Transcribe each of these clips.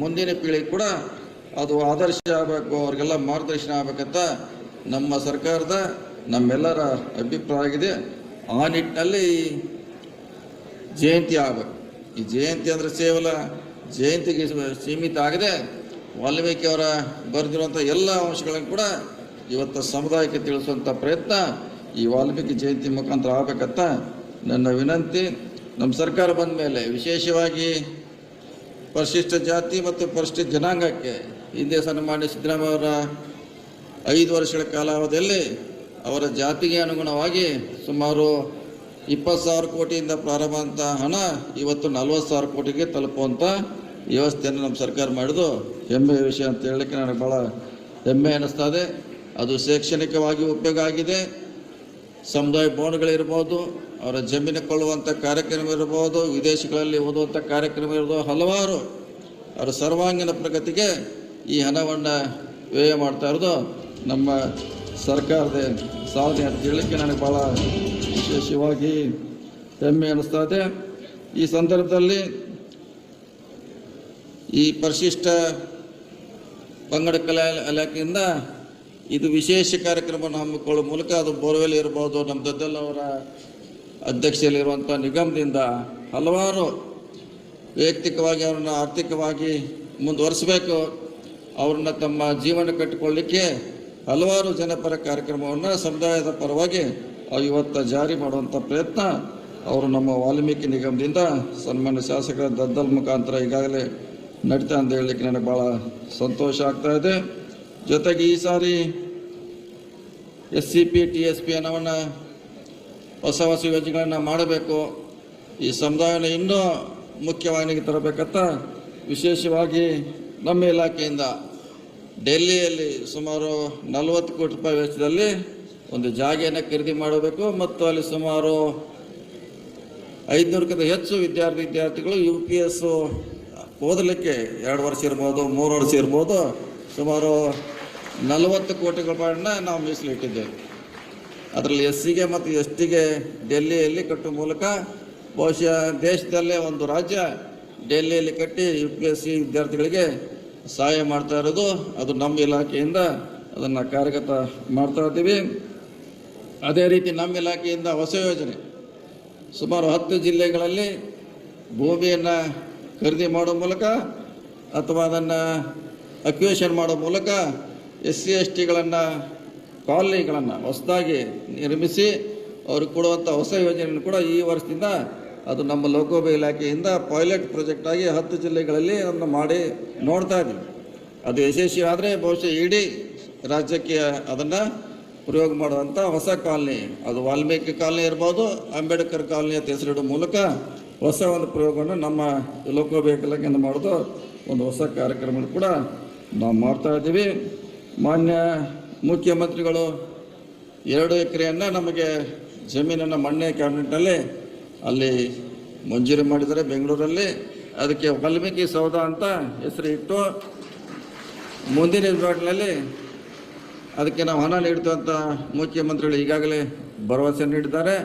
ಮುಂದಿನ ಪೀಳಿಗೆ ಕೂಡ ಅದು ಆದರ್ಶ ಆಗಬೇಕು, ಅವ್ರಿಗೆಲ್ಲ ಮಾರ್ಗದರ್ಶನ ಆಗಬೇಕಂತ ನಮ್ಮ ಸರ್ಕಾರದ, ನಮ್ಮೆಲ್ಲರ ಅಭಿಪ್ರಾಯ ಆಗಿದೆ. ಆ ನಿಟ್ಟಿನಲ್ಲಿ ಜಯಂತಿ ಆಗಬೇಕು. ಈ ಜಯಂತಿ ಅಂದರೆ ಕೇವಲ ಜಯಂತಿಗೆ ಸೀಮಿತ ಆಗದೆ. ವಾಲ್ಮೀಕಿ ಅವರ ಬರೆದಿರುವಂಥ ಎಲ್ಲ ಅಂಶಗಳನ್ನು ಕೂಡ ಇವತ್ತು ಸಮುದಾಯಕ್ಕೆ ತಿಳಿಸುವಂಥ ಪ್ರಯತ್ನ ಈ ವಾಲ್ಮೀಕಿ ಜಯಂತಿ ಮುಖಾಂತರ ಆಗಬೇಕಂತ ನನ್ನ ವಿನಂತಿ. ನಮ್ಮ ಸರ್ಕಾರ ಬಂದ ಮೇಲೆ ವಿಶೇಷವಾಗಿ ಪರಿಶಿಷ್ಟ ಜಾತಿ ಮತ್ತು ಪರಿಶಿಷ್ಟ ಜನಾಂಗಕ್ಕೆ ಹಿಂದೆ ಸನ್ಮಾನ್ಯ ಸಿದ್ದರಾಮಯ್ಯ ಅವರ ಐದು ವರ್ಷಗಳ ಕಾಲಾವಧಿಯಲ್ಲಿ ಅವರ ಜಾತಿಗೆ ಅನುಗುಣವಾಗಿ ಸುಮಾರು ಇಪ್ಪತ್ತು ಸಾವಿರ ಕೋಟಿಯಿಂದ ಪ್ರಾರಂಭ ಅಂತ ಹಣ ಇವತ್ತು ನಲ್ವತ್ತು ಸಾವಿರ ಕೋಟಿಗೆ ತಲುಪುವಂಥ ವ್ಯವಸ್ಥೆಯನ್ನು ನಮ್ಮ ಸರ್ಕಾರ ಮಾಡಿದ್ದು. ಹೆಮ್ಮೆಯ ವಿಷಯ ಅಂತ ಹೇಳಲಿಕ್ಕೆ ನನಗೆ ಭಾಳ ಹೆಮ್ಮೆ ಅನ್ನಿಸ್ತಾ ಇದೆ. ಅದು ಶೈಕ್ಷಣಿಕವಾಗಿ ಉಪಯೋಗ ಆಗಿದೆ. ಸಮುದಾಯ ಭವನಗಳಿರ್ಬೋದು ಅವರ ಜಮೀನು ಕೊಳ್ಳುವಂಥ ಕಾರ್ಯಕ್ರಮ ಇರ್ಬೋದು ವಿದೇಶಗಳಲ್ಲಿ ಓದುವಂಥ ಕಾರ್ಯಕ್ರಮ ಇರ್ಬೋದು ಹಲವಾರು ಅವರ ಸರ್ವಾಂಗೀಣ ಪ್ರಗತಿಗೆ ಈ ಹಣವನ್ನು ವ್ಯಯ ಮಾಡ್ತಾ ಇರೋದು ನಮ್ಮ ಸರ್ಕಾರದ ಸಾಧನೆ ಅಂತ ಹೇಳಲಿಕ್ಕೆ ನನಗೆ ಭಾಳ ವಿಶೇಷವಾಗಿ ಹೆಮ್ಮೆ ಅನ್ನಿಸ್ತಾ ಇದೆ. ಈ ಸಂದರ್ಭದಲ್ಲಿ ಈ ಪರಿಶಿಷ್ಟ ಪಂಗಡ ಕಲಾ ಇಲಾಖೆಯಿಂದ ಇದು ವಿಶೇಷ ಕಾರ್ಯಕ್ರಮವನ್ನು ಹಮ್ಮಿಕೊಳ್ಳುವ ಮೂಲಕ, ಅದು ಬೋರ್ವೆಲ್ ಇರ್ಬೋದು, ನಮ್ಮ ದದ್ದಲ್ ಅವರ ಅಧ್ಯಕ್ಷೆಯಲ್ಲಿರುವಂಥ ನಿಗಮದಿಂದ ಹಲವಾರು ವೈಯಕ್ತಿಕವಾಗಿ ಅವ್ರನ್ನ ಆರ್ಥಿಕವಾಗಿ ಮುಂದುವರಿಸಬೇಕು. ಅವ್ರನ್ನ ತಮ್ಮ ಜೀವನ ಕಟ್ಟಿಕೊಳ್ಳಿಕ್ಕೆ ಹಲವಾರು ಜನಪರ ಕಾರ್ಯಕ್ರಮವನ್ನು ಸಮುದಾಯದ ಪರವಾಗಿ ಇವತ್ತು ಜಾರಿ ಮಾಡುವಂಥ ಪ್ರಯತ್ನ ಅವರು ನಮ್ಮ ವಾಲ್ಮೀಕಿ ನಿಗಮದಿಂದ ಸನ್ಮಾನ್ಯ ಶಾಸಕರ ದದ್ದಲ್ ಮುಖಾಂತರ ಈಗಾಗಲೇ ನಡೀತಾ ಅಂತ ಹೇಳಲಿಕ್ಕೆ ನನಗೆ ಭಾಳ ಸಂತೋಷ ಆಗ್ತಾ ಇದೆ. ಜೊತೆಗೆ ಈ ಸಾರಿ S C P, T S P ಹಣವನ್ನು ಹೊಸ ಹೊಸ ಯೋಜನೆಗಳನ್ನು ಮಾಡಬೇಕು. ಈ ಸಮುದಾಯನ ಇನ್ನೂ ಮುಖ್ಯವಾಹಿನಿಗೆ ತರಬೇಕಂತ ವಿಶೇಷವಾಗಿ ನಮ್ಮ ಇಲಾಖೆಯಿಂದ ಡೆಲ್ಲಿಯಲ್ಲಿ ಸುಮಾರು ನಲವತ್ತು ಕೋಟಿ ರೂಪಾಯಿ ವೆಚ್ಚದಲ್ಲಿ ಒಂದು ಜಾಗೆಯನ್ನು ಖರೀದಿ ಮಾಡಬೇಕು. ಮತ್ತು ಅಲ್ಲಿ ಸುಮಾರು ಐದುನೂರಕ್ಕಿಂತ ಹೆಚ್ಚು ವಿದ್ಯಾರ್ಥಿ ವಿದ್ಯಾರ್ಥಿಗಳು ಯು ಪಿ ಎಸ್ ಓದಲಿಕ್ಕೆ ಎರಡು ವರ್ಷ ಇರ್ಬೋದು, ಮೂರು ವರ್ಷ ಇರ್ಬೋದು. ಸುಮಾರು ನಲವತ್ತು ಕೋಟಿ ರೂಪಾಯಿಯನ್ನು ನಾವು ಮೀಸಲಿಟ್ಟಿದ್ದೇವೆ. ಅದರಲ್ಲಿ ಎಸ್ ಸಿಗೆ ಮತ್ತು ಎಸ್ ಟಿಗೆ ಡೆಲ್ಲಿಯಲ್ಲಿ ಕಟ್ಟುವ ಮೂಲಕ ಬಹುಶಃ ದೇಶದಲ್ಲೇ ಒಂದು ರಾಜ್ಯ ಡೆಲ್ಲಿಯಲ್ಲಿ ಕಟ್ಟಿ ಯು ಪಿ ಎಸ್ ಸಿ ವಿದ್ಯಾರ್ಥಿಗಳಿಗೆ ಸಹಾಯ ಮಾಡ್ತಾ ಇರೋದು. ಅದು ನಮ್ಮ ಇಲಾಖೆಯಿಂದ ಅದನ್ನು ಕಾರ್ಯಗತ ಮಾಡ್ತಾ ಇದ್ದೀವಿ. ಅದೇ ರೀತಿ ನಮ್ಮ ಇಲಾಖೆಯಿಂದ ಹೊಸ ಯೋಜನೆ. ಸುಮಾರು ಹತ್ತು ಜಿಲ್ಲೆಗಳಲ್ಲಿ ಭೂಮಿಯನ್ನು ಖರೀದಿ ಮಾಡೋ ಮೂಲಕ ಅಥವಾ ಅದನ್ನು ಅಕ್ವೇಷನ್ ಮಾಡೋ ಮೂಲಕ ಎಸ್ ಸಿ ಎಸ್ ಟಿಗಳನ್ನು, ಕಾಲನಿಗಳನ್ನು ಹೊಸದಾಗಿ ನಿರ್ಮಿಸಿ ಅವ್ರಿಗೆ ಕೊಡುವಂಥ ಹೊಸ ಯೋಜನೆಯನ್ನು ಕೂಡ ಈ ವರ್ಷದಿಂದ ಅದು ನಮ್ಮ ಲೋಕೋಪಯೋಗಿ ಇಲಾಖೆಯಿಂದ ಪೈಲಟ್ ಪ್ರಾಜೆಕ್ಟ್ ಆಗಿ ಹತ್ತು ಜಿಲ್ಲೆಗಳಲ್ಲಿ ಅದನ್ನು ಮಾಡಿ ನೋಡ್ತಾ ಇದ್ದೀವಿ. ಅದು ಯಶಸ್ವಿ ಆದರೆ ಬಹುಶಃ ಇಡೀ ರಾಜ್ಯಕ್ಕೆ ಅದನ್ನು ಪ್ರಯೋಗ ಮಾಡುವಂಥ ಹೊಸ ಕಾಲನಿ, ಅದು ವಾಲ್ಮೀಕಿ ಕಾಲನಿ ಇರ್ಬೋದು, ಅಂಬೇಡ್ಕರ್ ಕಾಲನಿ ಅಂತ ಮೂಲಕ ಹೊಸ ಒಂದು ಪ್ರಯೋಗವನ್ನು ನಮ್ಮ ಲೋಕೋಪಯೋಗಿ ಇಲಾಖೆಯಿಂದ ಮಾಡೋದು ಒಂದು ಹೊಸ ಕಾರ್ಯಕ್ರಮ ಕೂಡ ನಾವು ಮಾಡ್ತಾ ಇದ್ದೀವಿ. ಮಾನ್ಯ ಮುಖ್ಯಮಂತ್ರಿಗಳು, ಎರಡು ಎಕರೆಯನ್ನು ನಮಗೆ ಜಮೀನನ್ನು ಮೊನ್ನೆ ಕ್ಯಾಬಿನೆಟ್ನಲ್ಲಿ ಅಲ್ಲಿ ಮಂಜೂರು ಮಾಡಿದ್ದಾರೆ ಬೆಂಗಳೂರಲ್ಲಿ. ಅದಕ್ಕೆ ವಾಲ್ಮೀಕಿ ಸೌಧ ಅಂತ ಹೆಸರು ಇಟ್ಟು ಮುಂದಿನ ದಿನಗಳಲ್ಲಿ ಅದಕ್ಕೆ ನಾವು ಹಣ ನೀಡ್ತು ಅಂತ ಮುಖ್ಯಮಂತ್ರಿಗಳು ಈಗಾಗಲೇ ಭರವಸೆ ನೀಡಿದ್ದಾರೆ.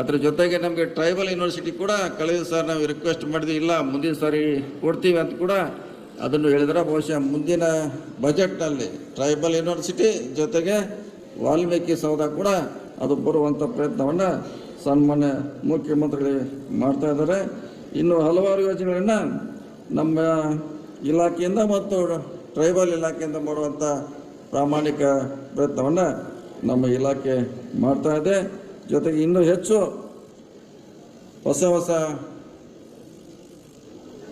ಅದರ ಜೊತೆಗೆ ನಮಗೆ ಟ್ರೈಬಲ್ ಯೂನಿವರ್ಸಿಟಿ ಕೂಡ ಕಳೆದ ಸಾರಿ ನಾವು ರಿಕ್ವೆಸ್ಟ್ ಮಾಡಿದ್ವಿ, ಇಲ್ಲ ಮುಂದಿನ ಸಾರಿ ಕೊಡ್ತೀವಿ ಅಂತ ಕೂಡ ಅದನ್ನು ಹೇಳಿದರೆ ಬಹುಶಃ ಮುಂದಿನ ಬಜೆಟ್ನಲ್ಲಿ ಟ್ರೈಬಲ್ ಯೂನಿವರ್ಸಿಟಿ ಜೊತೆಗೆ ವಾಲ್ಮೀಕಿ ಸೌಧ ಕೂಡ ಅದು ಬರುವಂಥ ಪ್ರಯತ್ನವನ್ನು ಸನ್ಮಾನ್ಯ ಮುಖ್ಯಮಂತ್ರಿಗಳು ಮಾಡ್ತಾ ಇದ್ದಾರೆ. ಇನ್ನು ಹಲವಾರು ಯೋಜನೆಗಳನ್ನು ನಮ್ಮ ಇಲಾಖೆಯಿಂದ ಮತ್ತು ಟ್ರೈಬಲ್ ಇಲಾಖೆಯಿಂದ ಮಾಡುವಂಥ ಪ್ರಾಮಾಣಿಕ ಪ್ರಯತ್ನವನ್ನು ನಮ್ಮ ಇಲಾಖೆ ಮಾಡ್ತಾ ಇದೆ. ಜೊತೆಗೆ ಇನ್ನೂ ಹೆಚ್ಚು ಹೊಸ ಹೊಸ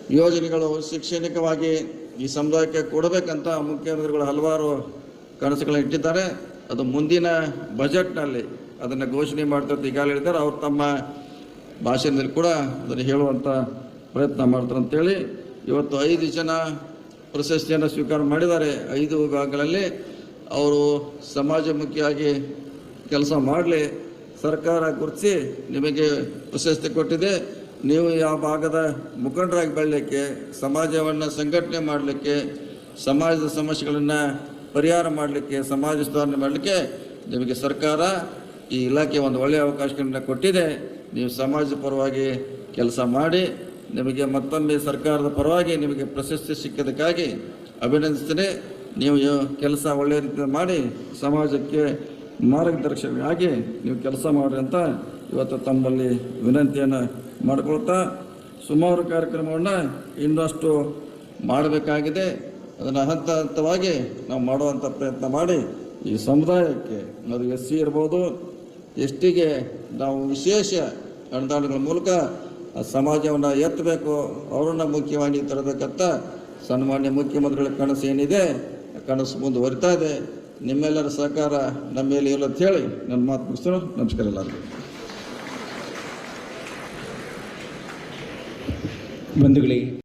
ಯೋಜನೆಗಳು ಶೈಕ್ಷಣಿಕವಾಗಿ ಈ ಸಮುದಾಯಕ್ಕೆ ಕೊಡಬೇಕಂತ ಮುಖ್ಯಮಂತ್ರಿಗಳು ಹಲವಾರು ಕನಸುಗಳನ್ನು ಇಟ್ಟಿದ್ದಾರೆ. ಅದು ಮುಂದಿನ ಬಜೆಟ್ನಲ್ಲಿ ಅದನ್ನು ಘೋಷಣೆ ಮಾಡ್ತಾರೆ ಈಗಾಗಲೇ ಹೇಳಿದ್ದಾರೆ ಅವರು ತಮ್ಮ ಭಾಷಣದಲ್ಲಿ ಕೂಡ ಅದನ್ನು ಹೇಳುವಂಥ ಪ್ರಯತ್ನ ಮಾಡ್ತಾರೆ ಅಂತೇಳಿ ಇವತ್ತು ಐದು ಜನ ಪ್ರಶಸ್ತಿಯನ್ನು ಸ್ವೀಕಾರ ಮಾಡಿದ್ದಾರೆ. ಐದು ವಿಭಾಗಗಳಲ್ಲಿ ಅವರು ಸಮಾಜಮುಖಿಯಾಗಿ ಕೆಲಸ ಮಾಡಲಿ, ಸರ್ಕಾರ ಗುರುತಿಸಿ ನಿಮಗೆ ಪ್ರಶಸ್ತಿ ಕೊಟ್ಟಿದೆ. ನೀವು ಯಾವ ಭಾಗದ ಮುಖಂಡರಾಗಿ ಬೆಳಲಿಕ್ಕೆ, ಸಮಾಜವನ್ನು ಸಂಘಟನೆ ಮಾಡಲಿಕ್ಕೆ, ಸಮಾಜದ ಸಮಸ್ಯೆಗಳನ್ನು ಪರಿಹಾರ ಮಾಡಲಿಕ್ಕೆ, ಸಮಾಜ ಸುಧಾರಣೆ ಮಾಡಲಿಕ್ಕೆ ನಿಮಗೆ ಸರ್ಕಾರ ಈ ಇಲಾಖೆ ಒಂದು ಒಳ್ಳೆಯ ಅವಕಾಶಗಳನ್ನು ಕೊಟ್ಟಿದೆ. ನೀವು ಸಮಾಜದ ಪರವಾಗಿ ಕೆಲಸ ಮಾಡಿ, ನಿಮಗೆ ಮತ್ತೊಮ್ಮೆ ಸರ್ಕಾರದ ಪರವಾಗಿ ನಿಮಗೆ ಪ್ರಶಸ್ತಿ ಸಿಕ್ಕಿದ್ದಕ್ಕಾಗಿ ಅಭಿನಂದಿಸ್ತೇನೆ. ನೀವು ಕೆಲಸ ಒಳ್ಳೆಯ ರೀತಿಯಲ್ಲಿ ಮಾಡಿ, ಸಮಾಜಕ್ಕೆ ಮಾರ್ಗದರ್ಶಕರಾಗಿ ನೀವು ಕೆಲಸ ಮಾಡಿರಿ ಅಂತ ಇವತ್ತು ತಮ್ಮಲ್ಲಿ ವಿನಂತಿಯನ್ನು ಮಾಡಿಕೊಳ್ತಾ ಸುಮಾರು ಕಾರ್ಯಕ್ರಮವನ್ನು ಇನ್ನಷ್ಟು ಮಾಡಬೇಕಾಗಿದೆ. ಅದನ್ನು ಹಂತ ಹಂತವಾಗಿ ನಾವು ಮಾಡುವಂಥ ಪ್ರಯತ್ನ ಮಾಡಿ ಈ ಸಮುದಾಯಕ್ಕೆ ಅದು ಎಸ್ ಸಿ ಇರ್ಬೋದು ಎಸ್ ಟಿಗೆ ನಾವು ವಿಶೇಷ ಅಣದಾಳುಗಳ ಮೂಲಕ ಸಮಾಜವನ್ನು ಎತ್ತಬೇಕು, ಅವರನ್ನು ಮುಖ್ಯವಾಣಿ ತರಬೇಕಂತ ಸನ್ಮಾನ್ಯ ಮುಖ್ಯಮಂತ್ರಿಗಳ ಕನಸು ಏನಿದೆ ಕನಸು ಮುಂದುವರಿತಾ ಇದೆ. ನಿಮ್ಮೆಲ್ಲರ ಸಹಕಾರ ನಮ್ಮ ಮೇಲೆ ಇಲ್ಲ ಅಂತ ಹೇಳಿ ನನ್ನ ಮಾತು ಮುಗಿಸ್ತಾರೆ ನಮಸ್ಕಾರ ಎಲ್ಲರಿಗೂ. பந்துகளே.